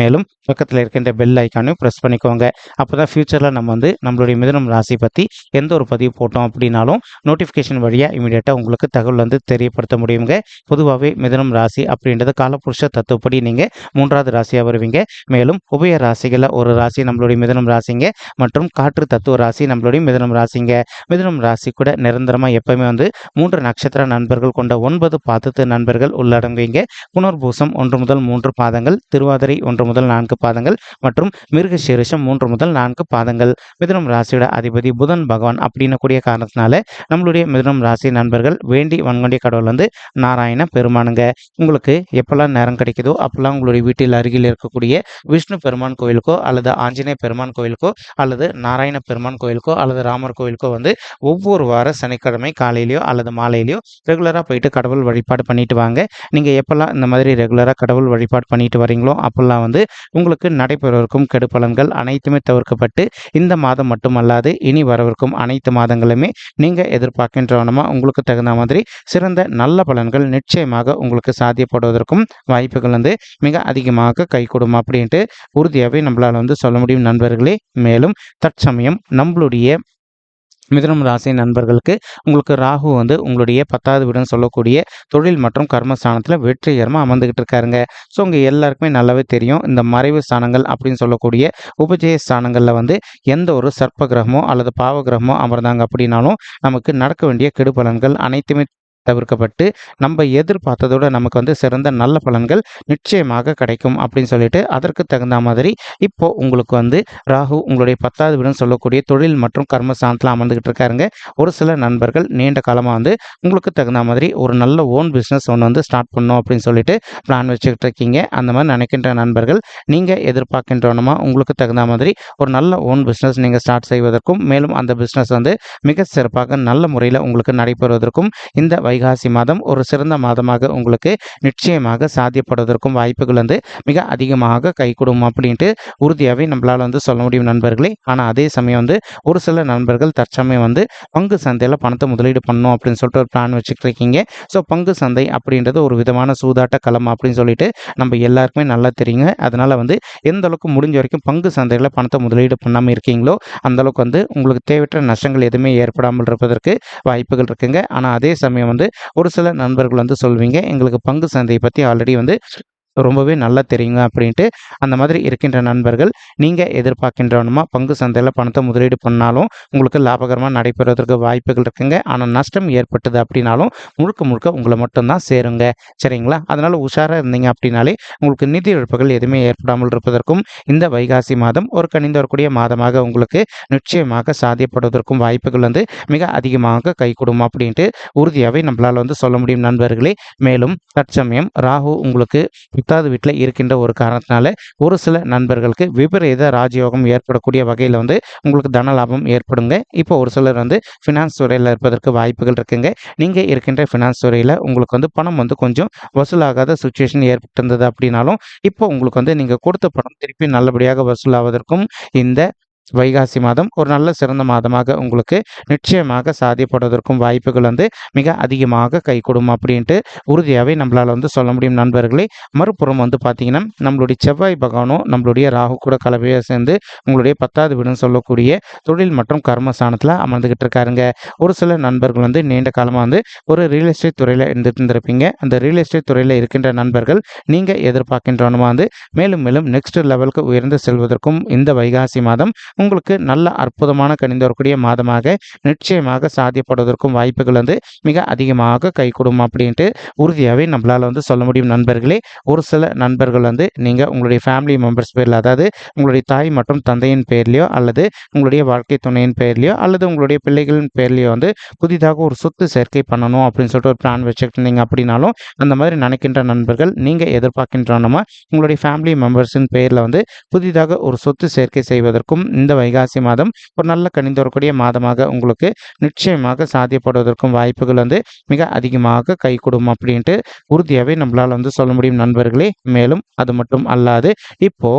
மேலும் பக்கத்தில் இருக்கின்ற பெல் ஐக்கானையும் ப்ரெஸ் பண்ணிக்கோங்க. அப்போ தான் ஃபியூச்சரில் நம்ம வந்து நம்மளுடைய மிதுனம் ராசி பற்றி எந்த ஒரு பதிவு போட்டோம் அப்படின்னாலும் நோட்டிஃபிகேஷன் வழியாக இமீடியட்டாக உங்களுக்கு தகவல் வந்து தெரியப்படுத்த முடியுங்க. பொதுவாகவே மிதனம் ராசி அப்படின்றது காலப்புருஷ தத்துவப்படி நீங்கள் மூன்றாவது ராசியாக வருவீங்க. மேலும் உபய ராசிகளில் ஒரு ராசி நம்மளுடைய மிதனம் ராசிங்க. மற்றும் காற்று தத்துவ ராசி நம்மளுடைய மிதனம் ராசிங்க. மிதனம் ராசி கூட நிரந்தரமாக எப்பவுமே வந்து மூன்று நட்சத்திர நண்பர்கள் கொண்ட ஒன்பது பாதத்து நண்பர்கள் உள்ளடங்குவீங்க. புனர்பூசம் ஒன்று முதல் மூன்று பாதங்கள். திருவாதிரை ஒன்று முதல் நான்கு பாதங்கள் மற்றும் மிருகசீரிஷம் மூன்று முதல் நான்கு பாதங்கள். மிதுனம் ராசியோட அதிபதி புதன் பகவான் அப்படின்னு கூடிய காரணத்தினால நம்மளுடைய மிதுனம் ராசி நண்பர்கள் வேண்டி வன்கொண்டிய கடவுள் வந்து நாராயண பெருமானுங்க. உங்களுக்கு எப்பெல்லாம் நேரம் கிடைக்குதோ அப்பெல்லாம் உங்களுடைய வீட்டில் அருகில் இருக்கக்கூடிய விஷ்ணு பெருமான் கோயிலுக்கோ அல்லது ஆஞ்சநேய பெருமான் கோயிலுக்கோ அல்லது நாராயண பெருமான் கோயிலுக்கோ அல்லது ராமர் கோயிலுக்கோ வந்து ஒவ்வொரு வார சனிக்கிழமை காலையிலையோ அல்லது மாலையிலையோ ரெகுலராக போயிட்டு கடவுள் வழிபாடு பண்ணிட்டு வாங்க. நீங்கள் எப்பெல்லாம் இந்த மாதிரி ரெகுலராக கடவுள் வழிபாடு பண்ணிட்டு வரீங்களோ அப்பெல்லாம் வந்து உங்களுக்கு நடைபெறவிருக்கும் கெடுப்பலன்கள் அனைத்துமே தவிர்க்கப்பட்டு இந்த மாதம் மட்டுமல்லாது இனி வரவிருக்கும் அனைத்து மாதங்களுமே நீங்கள் எதிர்பார்க்கின்றவனமாக உங்களுக்கு தகுந்த மாதிரி சிறந்த நல்ல பலன்கள் நிச்சயமாக உங்களுக்கு சாத்தியப்படுவதற்கும் வாய்ப்புகள் வந்து மிக அதிகமாக கை கொடும் அப்படின்ட்டு உறுதியாகவே நம்மளால் வந்து சொல்ல முடியும் நண்பர்களே. மேலும் தற்சமயம் நம்மளுடைய மிதுனம் ராசி நண்பர்களுக்கு உங்களுக்கு ராகு வந்து உங்களுடைய பத்தாவது வீடுன்னு சொல்லக்கூடிய தொழில் மற்றும் கர்மஸ்தானத்தில் வெற்றிகரமாக அமர்ந்துக்கிட்டு இருக்காருங்க. ஸோ உங்கள் எல்லாருக்குமே நல்லாவே தெரியும். இந்த மறைவு ஸ்தானங்கள் அப்படின்னு சொல்லக்கூடிய உபஜய ஸ்தானங்களில் வந்து எந்த ஒரு சர்ப்ப கிரகமோ அல்லது பாவ கிரகமோ அமர்ந்தாங்க அப்படின்னாலும் நமக்கு நடக்க வேண்டிய கெடுபலன்கள் அனைத்துமே தவிர்க்கப்பட்டு நம்ம எதிர்பார்த்ததோட நமக்கு வந்து சிறந்த நல்ல பலன்கள் நிச்சயமாக கிடைக்கும் அப்படின்னு சொல்லிட்டு அதற்கு தகுந்த மாதிரி இப்போ உங்களுக்கு வந்து ராகு உங்களுடைய பத்தாவது வீடுன்னு சொல்லக்கூடிய தொழில் மற்றும் கர்ம சாந்தத்தில் அமர்ந்துகிட்டு இருக்காருங்க. ஒரு சில நண்பர்கள் நீண்ட காலமாக வந்து உங்களுக்கு தகுந்த மாதிரி ஒரு நல்ல ஓன் பிஸ்னஸ் ஒன்று வந்து ஸ்டார்ட் பண்ணும் அப்படின்னு சொல்லிட்டு பிளான் வச்சுக்கிட்டு இருக்கீங்க. அந்த மாதிரி நினைக்கின்ற நண்பர்கள் நீங்கள் எதிர்பார்க்கின்றவனமா உங்களுக்கு தகுந்த மாதிரி ஒரு நல்ல ஓன் பிஸ்னஸ் நீங்கள் ஸ்டார்ட் செய்வதற்கும் மேலும் அந்த பிஸ்னஸ் வந்து மிக சிறப்பாக நல்ல முறையில் உங்களுக்கு நடைபெறுவதற்கும் இந்த வைகாசி மாதம் ஒரு சிறந்த மாதமாக உங்களுக்கு நிச்சயமாக சாத்தியப்படுவதற்கும் வாய்ப்புகள் வந்து மிக அதிகமாக கைகூடும் அப்படின்ட்டு உறுதியாகவே நம்மளால் வந்து சொல்ல முடியும் நண்பர்களே. ஆனால் அதே சமயம் வந்து ஒரு சில நண்பர்கள் தற்சமயம் வந்து பங்கு சந்தையில் பணத்தை முதலீடு பண்ணணும் அப்படின்னு சொல்லிட்டு ஒரு பிளான் வச்சுட்டு இருக்கீங்க. ஸோ பங்கு சந்தை அப்படின்றது ஒரு விதமான சூதாட்ட களம் அப்படின்னு சொல்லிட்டு நம்ம எல்லாருக்குமே நல்லா தெரியுங்க. அதனால் வந்து எந்த அளவுக்கு முடிஞ்ச வரைக்கும் பங்கு சந்தையில் பணத்தை முதலீடு பண்ணாமல் இருக்கீங்களோ அந்த அளவுக்கு வந்து உங்களுக்கு தேவையற்ற நஷ்டங்கள் எதுவுமே ஏற்படாமல் இருப்பதற்கு வாய்ப்புகள் இருக்குங்க. ஆனால் அதே சமயம் வந்து ஒரு சில நண்பர்கள் வந்து சொல்வீங்க. எங்களுக்கு பங்கு சந்தையை பற்றி ஆல்ரெடி வந்து ரொம்பவே நல்லா தெரியுங்க அப்படின்ட்டு அந்த மாதிரி இருக்கின்ற நண்பர்கள் நீங்கள் எதிர்பார்க்கின்றவனுமா பங்கு சந்தையில் பணத்தை முதலீடு பண்ணாலும் உங்களுக்கு லாபகரமாக நடைபெறுவதற்கு வாய்ப்புகள் இருக்குங்க. ஆனால் நஷ்டம் ஏற்பட்டது அப்படின்னாலும் முழுக்க முழுக்க உங்களை மட்டும்தான் சேருங்க. சரிங்களா? அதனால் உஷாராக இருந்தீங்க அப்படின்னாலே உங்களுக்கு நிதி இழப்புகள் எதுவுமே ஏற்படாமல் இருப்பதற்கும் இந்த வைகாசி மாதம் ஒரு கணிந்து வரக்கூடிய மாதமாக உங்களுக்கு நிச்சயமாக சாத்தியப்படுவதற்கும் வாய்ப்புகள் வந்து மிக அதிகமாக கைகூடும் அப்படின்ட்டு உறுதியாகவே நம்மளால் வந்து சொல்ல முடியும் நண்பர்களே. மேலும் தற்சமயம் ராகு உங்களுக்கு பத்தாவது வீட்டில் இருக்கின்ற ஒரு காரணத்தினால ஒரு சில நண்பர்களுக்கு விபரீத ராஜயோகம் ஏற்படக்கூடிய வகையில் வந்து உங்களுக்கு தன லாபம் ஏற்படுங்க. இப்போ ஒரு சிலர் வந்து ஃபினான்ஸ் துறையில் இருப்பதற்கு வாய்ப்புகள் இருக்குங்க. நீங்கள் இருக்கின்ற ஃபினான்ஸ் துறையில் உங்களுக்கு வந்து பணம் வந்து கொஞ்சம் வசூலாகாத சுச்சுவேஷன் ஏற்பட்டிருந்தது அப்படின்னாலும் இப்போ உங்களுக்கு வந்து நீங்கள் கொடுத்த பணம் திருப்பி நல்லபடியாக வசூலாவதற்கும் இந்த வைகாசி மாதம் ஒரு நல்ல சிறந்த மாதமாக உங்களுக்கு நிச்சயமாக சாதியப்படுவதற்கும் வாய்ப்புகள் வந்து மிக அதிகமாக கைகூடும் அப்படின்ட்டு உறுதியாகவே நம்மளால் வந்து சொல்ல முடியும் நண்பர்களே. மறுபுறம் வந்து பார்த்தீங்கன்னா நம்மளுடைய செவ்வாய் பகவானும் நம்மளுடைய ராகு கூட கலவையாக சேர்ந்து உங்களுடைய பத்தாவது வீடுன்னு சொல்லக்கூடிய தொழில் மற்றும் கர்மஸ்தானத்தில் அமர்ந்துகிட்டு இருக்காருங்க. ஒரு சில நண்பர்கள் வந்து நீண்ட காலமாக வந்து ஒரு ரியல் எஸ்டேட் துறையில் இருந்துட்டு இருந்திருப்பீங்க அந்த ரியல் எஸ்டேட் துறையில் இருக்கின்ற நண்பர்கள் நீங்கள் எதிர்பார்க்கின்றவனுமா வந்து மேலும் மேலும் நெக்ஸ்ட் லெவலுக்கு உயர்ந்து செல்வதற்கும் இந்த வைகாசி மாதம் உங்களுக்கு நல்ல அற்புதமான கணிந்து வரக்கூடிய மாதமாக நிச்சயமாக சாத்தியப்படுவதற்கும் வாய்ப்புகள் வந்து மிக அதிகமாக கைகூடும் அப்படின்ட்டு உறுதியாகவே நம்மளால் வந்து சொல்ல முடியும் நண்பர்களே. ஒரு சில நண்பர்கள் வந்து நீங்கள் உங்களுடைய ஃபேமிலி மெம்பர்ஸ் பேரில் அதாவது உங்களுடைய தாய் மற்றும் தந்தையின் பேர்லையோ அல்லது உங்களுடைய வாழ்க்கை துணையின் பேர்லையோ அல்லது உங்களுடைய பிள்ளைகளின் பேர்லையோ வந்து புதிதாக ஒரு சொத்து சேர்க்கை பண்ணணும் அப்படின்னு சொல்லிட்டு ஒரு பிளான் வச்சுக்கிட்டு இருந்தீங்க அப்படின்னாலும் அந்த மாதிரி நினைக்கின்ற நண்பர்கள் நீங்கள் எதிர்பார்க்கின்றனமா உங்களுடைய ஃபேமிலி மெம்பர்ஸின் பேரில் வந்து புதிதாக ஒரு சொத்து சேர்க்கை செய்வதற்கும் இந்த இந்த வைகாசி மாதம் ஒரு நல்ல கணிந்து வரக்கூடிய மாதமாக உங்களுக்கு நிச்சயமாக சாத்தியப்படுவதற்கும் வாய்ப்புகள் வந்து மிக அதிகமாக கை கொடுக்கும் அப்படின்ட்டு உறுதியாகவே நம்மளால் வந்து சொல்ல முடியும் நண்பர்களே. மேலும் அது மட்டும் அல்லாது இப்போ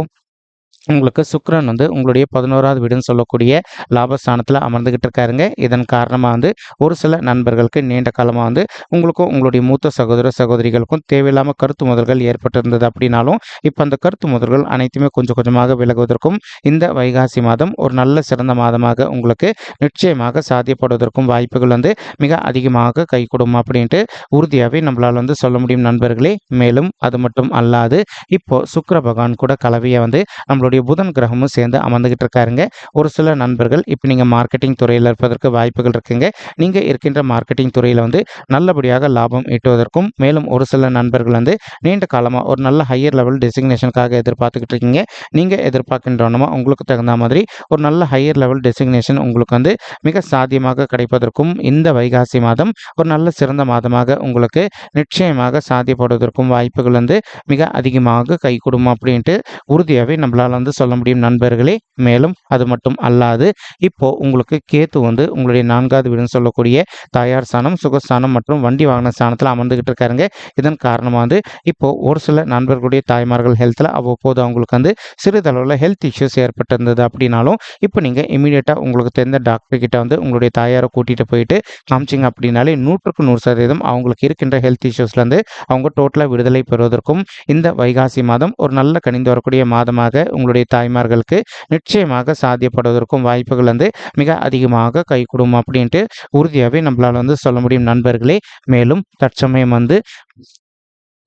உங்களுக்கு சுக்ரன் வந்து உங்களுடைய பதினோராவது வீடுன்னு சொல்லக்கூடிய லாபஸ்தானத்தில் அமர்ந்துகிட்டு இருக்காருங்க. இதன் காரணமாக வந்து ஒரு சில நண்பர்களுக்கு நீண்ட காலமாக வந்து உங்களுக்கும் உங்களுடைய மூத்த சகோதர சகோதரிகளுக்கும் தேவையில்லாமல் கருத்து முதல்கள் ஏற்பட்டிருந்தது அப்படின்னாலும் இப்போ அந்த கருத்து முதல்கள் அனைத்துமே கொஞ்சம் கொஞ்சமாக விலகுவதற்கும் இந்த வைகாசி மாதம் ஒரு நல்ல சிறந்த மாதமாக உங்களுக்கு நிச்சயமாக சாத்தியப்படுவதற்கும் வாய்ப்புகள் வந்து மிக அதிகமாக கைகூடும் அப்படின்ட்டு உறுதியாகவே நம்மளால் வந்து சொல்ல முடியும் நண்பர்களே. மேலும் அது மட்டும் அல்லாது இப்போ சுக்கர பகவான் கூட கலவையை வந்து நம்மளுடைய புதன் கிரகமும் சேர்ந்து அமர்ந்துகிட்டு இருக்காருங்க. ஒரு சில நண்பர்கள் இப்போ நீங்கள் மார்க்கெட்டிங் துறையில் இருப்பதற்கு வாய்ப்புகள் இருக்குங்க. நீங்கள் இருக்கின்ற மார்க்கெட்டிங் துறையில் வந்து நல்லபடியாக லாபம் ஈட்டுவதற்கும் மேலும் ஒரு சில நண்பர்கள் வந்து நீண்ட காலமாக ஒரு நல்ல ஹையர் லெவல் டெசிக்னேஷனுக்காக எதிர்பார்த்துக்கிட்டு இருக்கீங்க. நீங்கள் எதிர்பார்க்கின்றனமோ உங்களுக்கு தகுந்த மாதிரி ஒரு நல்ல ஹையர் லெவல் டெசிக்னேஷன் உங்களுக்கு வந்து மிக சாத்தியமாக கிடைப்பதற்கும் இந்த வைகாசி மாதம் ஒரு நல்ல சிறந்த மாதமாக உங்களுக்கு நிச்சயமாக சாத்தியப்படுவதற்கும் வாய்ப்புகள் வந்து மிக அதிகமாக கை கொடுக்கும் அப்படின்ட்டு உறுதியாகவே நம்மளால் வந்து சொல்ல முடியும் நண்பர்களே. மேலும் அது மட்டும் அல்லாது இப்போ உங்களுக்கு கேத்து வந்து உங்களுடைய நான்காவது வீடுன்னு சொல்லக்கூடிய தாயார் ஸ்தானம் சுகஸ்தானம் மற்றும் வண்டி வாகன ஸ்தானத்தில் அமர்ந்துகிட்டு இருக்காருங்க. இதன் காரணமாக வந்து இப்போ ஒரு சில நண்பர்களுடைய தாய்மார்கள் ஹெல்த்தில் அவ்வப்போது அவங்களுக்கு வந்து சிறிதளவில் ஹெல்த் இஷ்யூஸ் ஏற்பட்டிருந்தது அப்படின்னாலும் இப்போ நீங்கள் இமீடியட்டாக உங்களுக்கு தெரிந்த டாக்டர் கிட்ட வந்து உங்களுடைய தாயாரை கூட்டிகிட்டு போயிட்டு காமிச்சிங்க அப்படின்னாலே நூற்றுக்கு நூறு சதவீதம் அவங்களுக்கு இருக்கின்ற ஹெல்த் இஷ்யூஸ்லேருந்து அவங்க டோட்டலாக விடுதலை பெறுவதற்கும் இந்த வைகாசி மாதம் ஒரு நல்ல கணிந்து வரக்கூடிய மாதமாக உங்களுக்கு உங்களுடைய தாய்மார்களுக்கு நிச்சயமாக சாத்தியப்படுவதற்கும் வாய்ப்புகள் வந்து மிக அதிகமாக கை கொடுக்கும் அப்படின்ட்டு உறுதியாகவே நம்மளால் வந்து சொல்ல முடியும். நண்பர்களே மேலும் தற்சமயம் வந்து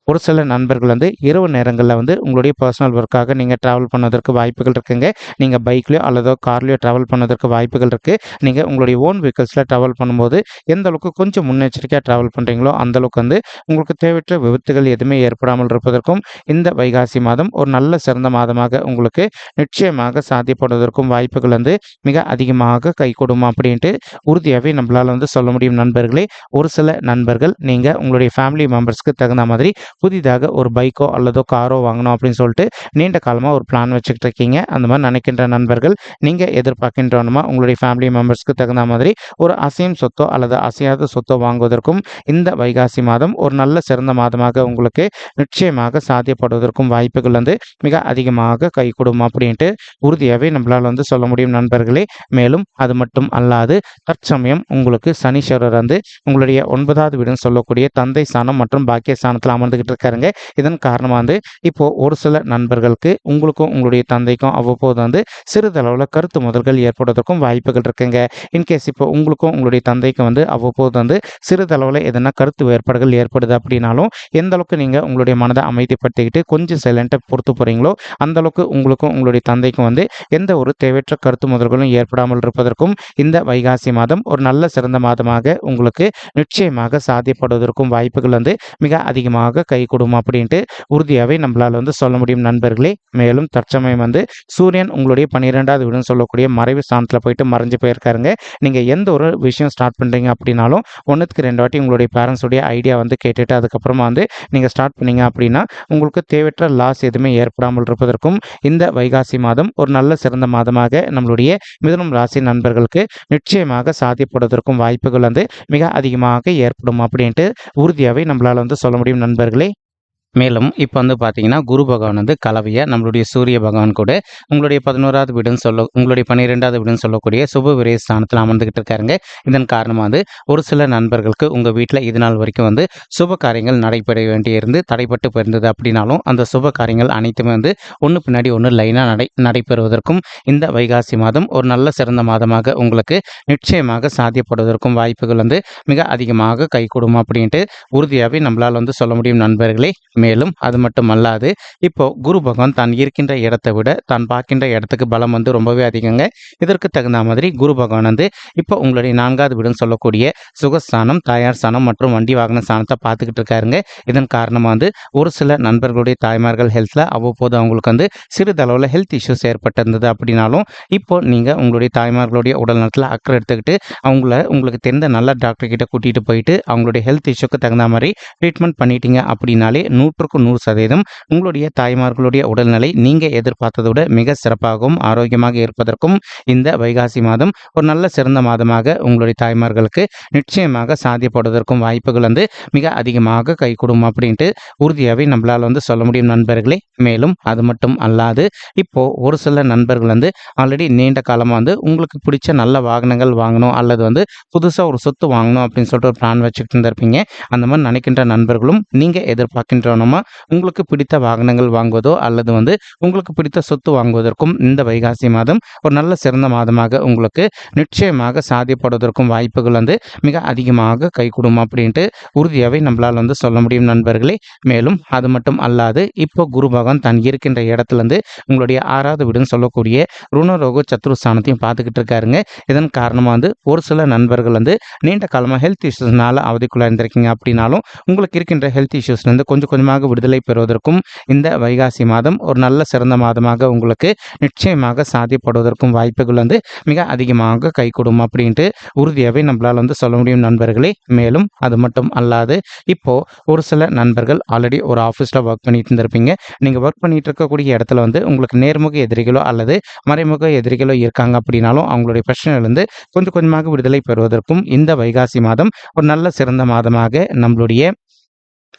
ஒரு சில நண்பர்கள் வந்து இரவு நேரங்களில் வந்து உங்களுடைய பர்சனல் ஒர்க்காக நீங்கள் ட்ராவல் பண்ணதற்கு வாய்ப்புகள் இருக்குங்க. நீங்கள் பைக்லையோ அல்லதோ கார்லையோ ட்ராவல் பண்ணதற்கு வாய்ப்புகள் இருக்குது நீங்கள் உங்களுடைய ஓன் வெஹிக்கல்ஸில் ட்ராவல் பண்ணும்போது எந்த அளவுக்கு கொஞ்சம் முன்னெச்சரிக்கையாக ட்ராவல் பண்ணுறீங்களோ அந்தளவுக்கு வந்து உங்களுக்கு தேவையற்ற விபத்துகள் எதுவுமே ஏற்படாமல் இருப்பதற்கும் இந்த வைகாசி மாதம் ஒரு நல்ல சிறந்த மாதமாக உங்களுக்கு நிச்சயமாக சாத்தியப்படுவதற்கும் வாய்ப்புகள் வந்து மிக அதிகமாக கை அப்படின்ட்டு உறுதியாகவே நம்மளால் வந்து சொல்ல முடியும் நண்பர்களே. ஒரு சில நண்பர்கள் நீங்கள் உங்களுடைய ஃபேமிலி மெம்பர்ஸ்க்கு தகுந்த மாதிரி புதிதாக ஒரு பைக்கோ அல்லதோ காரோ வாங்கணும் அப்படின்னு சொல்லிட்டு நீண்ட காலமாக ஒரு பிளான் வச்சுக்கிட்டு இருக்கீங்க. அந்த மாதிரி நினைக்கின்ற நண்பர்கள் நீங்கள் எதிர்பார்க்கின்றனமா உங்களுடைய ஃபேமிலி மெம்பர்ஸ்க்கு தகுந்த மாதிரி ஒரு அசையும் சொத்தோ அல்லது அசையாத சொத்தோ வாங்குவதற்கும் இந்த வைகாசி மாதம் ஒரு நல்ல சிறந்த மாதமாக உங்களுக்கு நிச்சயமாக சாத்தியப்படுவதற்கும் வாய்ப்புகள் வந்து மிக அதிகமாக கை அப்படின்ட்டு உறுதியாகவே நம்மளால் வந்து சொல்ல முடியும் நண்பர்களே. மேலும் அது மட்டும் அல்லாது தற்சமயம் உங்களுக்கு சனீஸ்வரர் வந்து உங்களுடைய ஒன்பதாவது வீடுன்னு சொல்லக்கூடிய தந்தை ஸ்தானம் மற்றும் பாக்கிய ஸ்தானத்தில் அமர்ந்துகிட்டு இருக்காருங்க இதன் காரணமாக வந்து இப்போ ஒரு சில நண்பர்களுக்கு உங்களுக்கும் உங்களுடைய தந்தைக்கும் அவ்வப்போது வந்து சிறிதளவில் கருத்து முதல்கள் ஏற்படுவதற்கும் வாய்ப்புகள் இருக்குங்க. இன்கேஸ் இப்போ உங்களுக்கும் உங்களுடைய தந்தைக்கும் வந்து அவ்வப்போது வந்து சிறிதளவில் எதனா கருத்து வேறுபாடுகள் ஏற்படுது அப்படின்னாலும் எந்த அளவுக்கு நீங்கள் உங்களுடைய மனதை அமைதிப்படுத்திக்கிட்டு கொஞ்சம் சைலண்ட்டை பொறுத்து போகிறீங்களோ அந்த அளவுக்கு உங்களுக்கும் உங்களுடைய தந்தைக்கும் வந்து எந்த ஒரு தேவையற்ற கருத்து முதல்களும் ஏற்படாமல் இருப்பதற்கும் இந்த வைகாசி மாதம் ஒரு நல்ல சிறந்த மாதமாக உங்களுக்கு நிச்சயமாக சாத்தியப்படுவதற்கும் வாய்ப்புகள் வந்து மிக அதிகமாக கை கொடுக்கும் அப்படின்ட்டு உறுதியாகவே நம்மளால் வந்து சொல்ல முடியும். நண்பர்களே மேலும் தற்சமயம் வந்து சூரியன் உங்களுடைய பன்னிரெண்டாவது வீடுன்னு சொல்லக்கூடிய மறைவு ஸ்தானத்தில் போயிட்டு மறைஞ்சு போயிருக்காருங்க. நீங்கள் எந்த ஒரு விஷயம் ஸ்டார்ட் பண்ணுறீங்க அப்படின்னாலும் ஒன்றுத்துக்கு ரெண்டு வாட்டி உங்களுடைய பேரண்ட்ஸுடைய ஐடியா வந்து கேட்டுட்டு அதுக்கப்புறமா வந்து நீங்கள் ஸ்டார்ட் பண்ணீங்க அப்படின்னா உங்களுக்கு தேவையற்ற லாஸ் எதுவுமே ஏற்படாமல் இருப்பதற்கும் இந்த வைகாசி மாதம் ஒரு நல்ல சிறந்த மாதமாக நம்மளுடைய மிதனம் ராசி நண்பர்களுக்கு நிச்சயமாக சாத்தியப்படுவதற்கும் வாய்ப்புகள் வந்து மிக அதிகமாக ஏற்படும் அப்படின்ட்டு உறுதியாகவே நம்மளால் வந்து சொல்ல முடியும். நண்பர்களே மேலும் இப்போ வந்து பார்த்தீங்கன்னா குரு பகவான் வந்து கலவையை நம்மளுடைய சூரிய பகவான் கூட உங்களுடைய பதினோராவது வீடுன்னு சொல்ல உங்களுடைய பன்னிரெண்டாவது வீடுன்னு சொல்லக்கூடிய சுப விரைய ஸ்தானத்தில் அமர்ந்துகிட்டு இருக்காருங்க. இதன் காரணமாக வந்து ஒரு சில நண்பர்களுக்கு உங்கள் வீட்டில் இது நாள் வரைக்கும் வந்து சுப காரியங்கள் நடைபெற வேண்டியிருந்து தடைப்பட்டு போயிருந்தது அப்படின்னாலும் அந்த சுப காரியங்கள் அனைத்துமே வந்து ஒன்று பின்னாடி ஒன்று லைனாக நடை நடைபெறுவதற்கும் இந்த வைகாசி மாதம் ஒரு நல்ல சிறந்த மாதமாக உங்களுக்கு நிச்சயமாக சாத்தியப்படுவதற்கும் வாய்ப்புகள் வந்து மிக அதிகமாக கைகூடும் அப்படின்ட்டு உறுதியாகவே நம்மளால் வந்து சொல்ல முடியும் நண்பர்களே. மேலும் அது மட்டும் அல்லாது இப்போ குரு பகவான் தான் இருக்கின்ற இடத்தை விட தான் பார்க்கின்ற இடத்துக்கு பலம் வந்து ரொம்பவே அதிகங்க. இதற்கு தகுந்த மாதிரி குரு பகவான் வந்து இப்போ உங்களுடைய நான்காவது வீடுன்னு சொல்லக்கூடிய சுகஸ்தானம் தாயார் ஸ்தானம் மற்றும் வண்டி வாகன ஸ்தானத்தை பார்த்துக்கிட்டு இருக்காருங்க. இதன் காரணமாக வந்து ஒரு சில நண்பர்களுடைய தாய்மார்கள் ஹெல்த்தில் அவ்வப்போது அவங்களுக்கு வந்து சிறிதளவில் ஹெல்த் இஷ்யூஸ் ஏற்பட்டிருந்தது அப்படின்னாலும் இப்போ நீங்கள் உங்களுடைய தாய்மார்களுடைய உடல் நலத்தில் அக்கறை எடுத்துக்கிட்டு அவங்கள உங்களுக்கு தெரிந்த நல்ல டாக்டர் கிட்ட கூட்டிகிட்டு போயிட்டு அவங்களுடைய ஹெல்த் இஷ்யூக்கு தகுந்த மாதிரி ட்ரீட்மெண்ட் பண்ணிட்டீங்க அப்படின்னாலே நூற்றுக்கு நூறு சதவீதம் உங்களுடைய தாய்மார்களுடைய உடல்நிலை நீங்கள் எதிர்பார்த்ததை விட மிக சிறப்பாகவும் ஆரோக்கியமாக இருப்பதற்கும் இந்த வைகாசி மாதம் ஒரு நல்ல சிறந்த மாதமாக உங்களுடைய தாய்மார்களுக்கு நிச்சயமாக சாத்தியப்படுவதற்கும் வாய்ப்புகள் வந்து மிக அதிகமாக கைகூடும் அப்படின்ட்டு உறுதியாகவே நம்மளால் வந்து சொல்ல முடியும் நண்பர்களே. மேலும் அது மட்டும் அல்லாது இப்போ ஒரு சில நண்பர்கள் வந்து ஆல்ரெடி நீண்ட காலமாக வந்து உங்களுக்கு பிடிச்ச நல்ல வாகனங்கள் வாங்கணும் அல்லது வந்து புதுசாக ஒரு சொத்து வாங்கணும் அப்படின்னு சொல்லிட்டு ஒரு பிளான் வச்சுக்கிட்டு இருந்திருப்பீங்க. அந்த மாதிரி நினைக்கின்ற நண்பர்களும் நீங்கள் எதிர்பார்க்கின்றனமா உங்களுக்கு பிடித்த வாகனங்கள் வாங்குவதோ அல்லது வந்து உங்களுக்கு பிடித்த சொத்து வாங்குவதற்கும் இந்த வைகாசி மாதம் ஒரு நல்ல சிறந்த மாதமாக உங்களுக்கு நிச்சயமாக சாதிப்படுவதற்கும் வாய்ப்புகள் வந்து மிக அதிகமாக கைகூடும் அப்படின்ட்டு உறுதியாகவே நம்மளால் வந்து சொல்ல முடியும் நண்பர்களே. மேலும் அது மட்டும் அல்லாது இப்போ குரு பகவான் தான் இருக்கின்ற இடத்துலேருந்து உங்களுடைய ஆறாவது வீடுன்னு சொல்லக்கூடிய ருணரோக சத்ருஸ்தானத்தையும் பார்த்துக்கிட்டு இருக்காருங்க. இதன் காரணமாக வந்து ஒரு சில நண்பர்கள் வந்து நீண்ட காலமாக ஹெல்த் இஷ்யூஸ்னால அவதிக்குள்ளே இருந்திருக்கீங்க அப்படின்னாலும் உங்களுக்கு இருக்கின்ற ஹெல்த் இஷ்யூஸ்லேருந்து கொஞ்சம் கொஞ்சமாக விடுதலை பெறுவதற்கும் இந்த வைகாசி மாதம் ஒரு நல்ல சிறந்த மாதமாக உங்களுக்கு நிச்சயமாக சாத்தியப்படுவதற்கும் வாய்ப்புகள் வந்து மிக அதிகமாக கைகூடும் அப்படின்ட்டு உறுதியாகவே நம்மளால் வந்து சொல்ல முடியும் நண்பர்களே. மேலும் அது மட்டும் அல்லாது இப்போ ஒரு சில நண்பர்கள் ஆல்ரெடி ஒரு ஆஃபீஸில் ஒர்க் பண்ணிட்டு இருந்திருப்பீங்க. நீங்கள் ஒர்க் பண்ணிட்டு இருக்கக்கூடிய இடத்துல வந்து உங்களுக்கு நேர்முக எதிரிகளோ அல்லது மறைமுக எதிரிகளோ இருக்காங்க அப்படின்னாலும் அவங்களுடைய பிரச்சனையிலிருந்து கொஞ்சம் கொஞ்சமாக விடுதலை பெறுவதற்கும் இந்த வைகாசி மாதம் ஒரு நல்ல சிறந்த மாதமாக நம்மளுடைய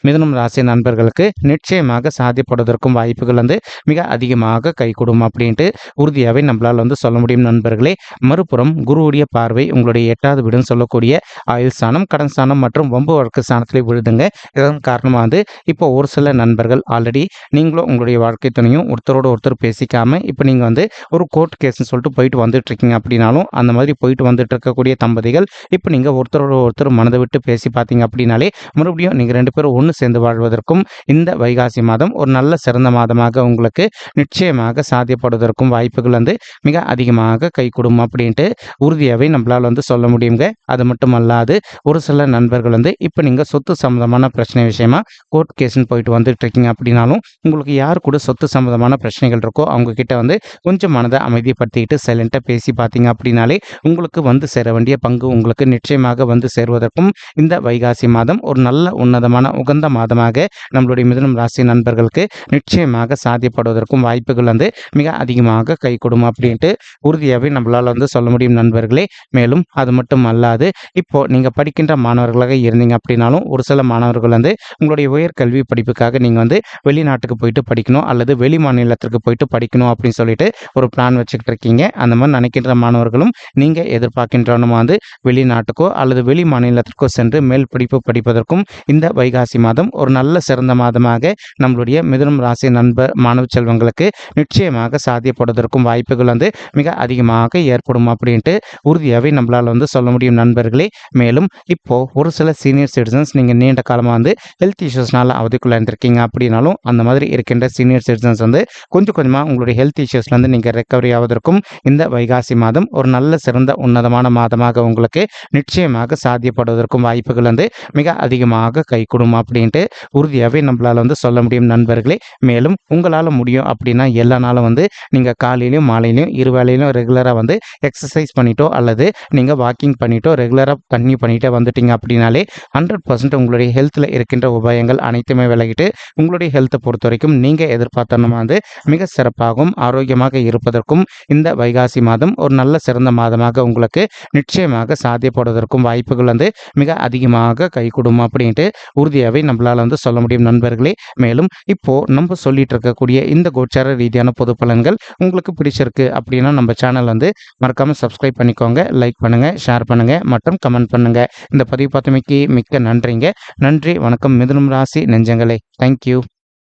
மிதுனம் ராசி நண்பர்களுக்கு நிச்சயமாக சாத்தியப்படுவதற்கும் வாய்ப்புகள் வந்து மிக அதிகமாக கைகூடும் அப்படின்ட்டு உறுதியாகவே நம்மளால் வந்து சொல்ல முடியும் நண்பர்களே. மறுபுறம் குருவுடைய பார்வை உங்களுடைய எட்டாவது வீடுன்னு சொல்லக்கூடிய ஆயுள் ஸ்தானம் கடன் ஸ்தானம் மற்றும் வம்பு வழக்கு ஸ்தானத்திலே விழுதுங்க. இதன் காரணமாக வந்து இப்போ ஒரு சில நண்பர்கள் ஆல்ரெடி நீங்களும் உங்களுடைய வாழ்க்கை துணையும் ஒருத்தரோட ஒருத்தர் பேசிக்காம இப்போ நீங்கள் வந்து ஒரு கோர்ட் கேஸ்ன்னு சொல்லிட்டு போயிட்டு வந்துட்டு இருக்கீங்க அப்படின்னாலும் அந்த மாதிரி போயிட்டு வந்துட்டு இருக்கக்கூடிய தம்பதிகள் இப்போ நீங்கள் ஒருத்தரோட ஒருத்தர் மனதை விட்டு பேசி பார்த்தீங்க அப்படின்னாலே மறுபடியும் நீங்கள் ரெண்டு பேரும் ஒன்று சேர்ந்து வாழ்வதற்கும் இந்த வைகாசி மாதம் ஒரு நல்ல சிறந்த மாதமாக உங்களுக்கு நிச்சயமாக சாத்தியப்படுவதற்கும் வாய்ப்புகள் வந்து மிக அதிகமாக கைகூடும் அப்படின்ட்டு உறுதியாகவே நம்மளால் வந்து சொல்ல முடியுங்க. அது மட்டும் அல்லாது ஒரு சில நண்பர்கள் வந்து இப்போ நீங்கள் சொத்து சம்மந்தமான பிரச்சனை விஷயமா கோர்ட் கேஸ்ன்னு போயிட்டு வந்துட்டு இருக்கீங்க அப்படின்னாலும் உங்களுக்கு யார் கூட சொத்து சம்மந்தமான பிரச்சனைகள் இருக்கோ அவங்க கிட்ட வந்து கொஞ்சம் மனதை அமைதிப்படுத்திக்கிட்டு சைலண்ட்டாக பேசி பார்த்தீங்க அப்படின்னாலே உங்களுக்கு வந்து சேர வேண்டிய பங்கு உங்களுக்கு நிச்சயமாக வந்து சேருவதற்கும் இந்த வைகாசி மாதம் ஒரு நல்ல உன்னதமான உகந்த மாதமாக நம்மளுடைய மிதுனம் ராசி நண்பர்களுக்கு நிச்சயமாக சாத்தியப்படுவதற்கும் வாய்ப்புகள் வந்து மிக அதிகமாக கை கொடுக்கும் அப்படின்ட்டு உறுதியாகவே நம்மளால் வந்து சொல்ல முடியும் நண்பர்களே. மேலும் அது மட்டும் அல்லாது இப்போ நீங்கள் படிக்கின்ற மாணவர்களாக இருந்தீங்க அப்படின்னாலும் ஒரு சில மாணவர்கள் வந்து உங்களுடைய உயர்கல்வி படிப்புக்காக நீங்கள் வந்து வெளிநாட்டுக்கு போயிட்டு படிக்கணும் அல்லது வெளி மாநிலத்திற்கு போயிட்டு படிக்கணும் அப்படின்னு சொல்லிட்டு ஒரு பிளான் வச்சுக்கிட்டு இருக்கீங்க. அந்த மாதிரி நினைக்கின்ற மாணவர்களும் நீங்கள் எதிர்பார்க்கின்றனமா வந்து வெளிநாட்டுக்கோ அல்லது வெளி மாநிலத்திற்கோ சென்று மேல் படிப்பு படிப்பதற்கும் இந்த வைகாசி மாதம் ஒரு நல்ல சிறந்த மாதமாக நம்மளுடைய மிதுனம் ராசி நண்பர் மாணவ செல்வங்களுக்கு நிச்சயமாக சாத்தியப்படுவதற்கும் வாய்ப்புகள் வந்து மிக அதிகமாக ஏற்படும் அப்படின்ட்டு உறுதியாகவே நம்மளால் வந்து சொல்ல முடியும் நண்பர்களே. மேலும் இப்போது ஒரு சில சீனியர் சிட்டிசன்ஸ் நீங்கள் நீண்ட காலமாக வந்து ஹெல்த் இஷ்யூஸ்னால அவதிக்குள்ள இருந்திருக்கீங்க அப்படின்னாலும் அந்த மாதிரி இருக்கின்ற சீனியர் சிட்டிசன்ஸ் வந்து கொஞ்சம் கொஞ்சமாக உங்களுடைய ஹெல்த் இஷ்யூஸ்லேருந்து நீங்கள் ரெக்கவரி ஆவதற்கும் இந்த வைகாசி மாதம் ஒரு நல்ல சிறந்த உன்னதமான மாதமாக உங்களுக்கு நிச்சயமாக சாத்தியப்படுவதற்கும் வாய்ப்புகள் வந்து மிக அதிகமாக கைகூடும் அப்படின்ட்டு உறுதியாகவே நம்மளால் வந்து சொல்ல முடியும். நண்பர்களே மேலும் உங்களால் முடியும் அப்படின்னா எல்லா நாளும் வந்து நீங்கள் காலையிலையும் மாலையிலையும் இரு வேளையிலும் ரெகுலராக வந்து எக்ஸசைஸ் பண்ணிட்டோ அல்லது நீங்கள் வாக்கிங் பண்ணிட்டோ ரெகுலராக கன்யூ பண்ணிட்டே வந்துட்டீங்க அப்படின்னாலே ஹண்ட்ரட் பர்சன்ட் உங்களுடைய ஹெல்த்தில் இருக்கின்ற உபாயங்கள் அனைத்துமே விலகிட்டு உங்களுடைய ஹெல்த்தை பொறுத்த வரைக்கும் நீங்கள் எதிர்பார்த்தனமா வந்து மிக சிறப்பாகவும் ஆரோக்கியமாக இருப்பதற்கும் இந்த வைகாசி மாதம் ஒரு நல்ல சிறந்த மாதமாக உங்களுக்கு நிச்சயமாக சாத்தியப்படுவதற்கும் வாய்ப்புகள் வந்து மிக அதிகமாக கைகூடும் அப்படின்ட்டு உறுதியாக உறுதியாகவே நம்மளால் வந்து சொல்ல முடியும் நண்பர்களே. மேலும் இப்போ நம்ம சொல்லிட்டு இருக்கக்கூடிய இந்த கோச்சார ரீதியான பொது பலன்கள் உங்களுக்கு பிடிச்சிருக்கு அப்படின்னா நம்ம சேனல் வந்து மறக்காம சப்ஸ்கிரைப் பண்ணிக்கோங்க லைக் பண்ணுங்க ஷேர் பண்ணுங்க மற்றும் கமெண்ட் பண்ணுங்க. இந்த பதிவு பார்த்தமைக்கு மிக்க நன்றிங்க. நன்றி வணக்கம். மிதுனம் ராசி நெஞ்சங்களே. தேங்க்யூ